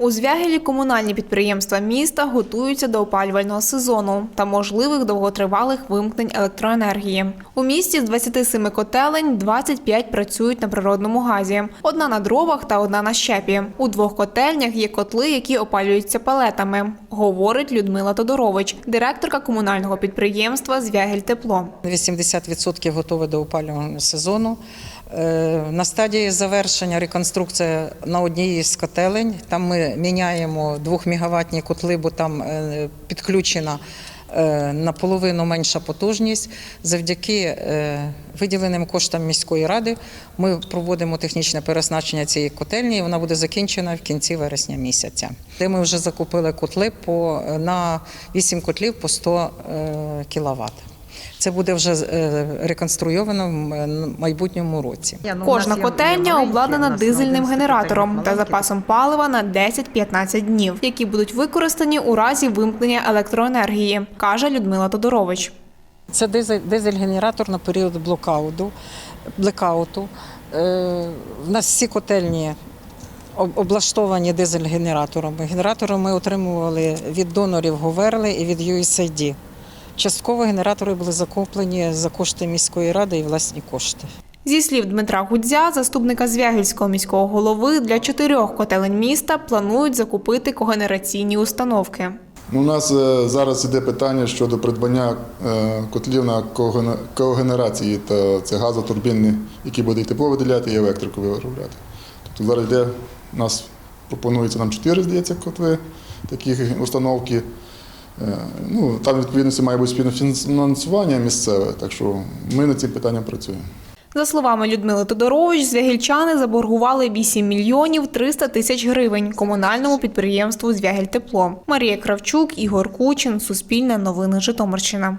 У Звягелі комунальні підприємства міста готуються до опалювального сезону та можливих довготривалих вимкнень електроенергії. У місті з 27 котелень 25 працюють на природному газі. Одна на дровах та одна на щепі. У двох котельнях є котли, які опалюються пелетами, говорить Людмила Тодорович, директорка комунального підприємства Звягель Тепло. 80% готове до опалювального сезону. Е, На стадії завершення реконструкція на одній з котелень. Там ми міняємо 2-мегаваттні котли, бо там е, підключена е, наполовину менша потужність. Завдяки виділеним коштам міської ради ми проводимо технічне переоснащення цієї котельні, і вона буде закінчена в кінці вересня місяця. Де ми вже закупили котли по, на 8 котлів по 100 кВт. Це буде вже е, реконструйовано в майбутньому році. Кожна котельня обладнана дизельним генератором та запасом палива на 10-15 днів, які будуть використані у разі вимкнення електроенергії, каже Людмила Тодорович. Це дизель, дизель-генератор на період блокауту. блекауту. Е, в нас всі котельні облаштовані дизель-генераторами. Генератори ми отримували від донорів Говерли і від USAID. Частково генератори були закуплені за кошти міської ради і власні кошти. Зі слів Дмитра Гудзя, заступника Звягільського міського голови, для чотирьох котелень міста планують закупити когенераційні установки. Ну, У нас е, зараз іде питання щодо придбання е, котлів на коген- когенерації, та це газотурбінні, які будуть і тепло виділяти і електрику виробляти. Тобто зараз йде, у нас пропонується нам чотири, здається, котли, такі установки. Е, Ну, там відповідності має бути співфінансування місцеве, так що ми над цим питанням працюємо. За словами Людмили Тодорович, звягільчани заборгували 8 мільйонів 300 тисяч гривень комунальному підприємству Звягільтепло. Марія Кравчук, Ігор Кучин, Суспільне новини Житомирщина.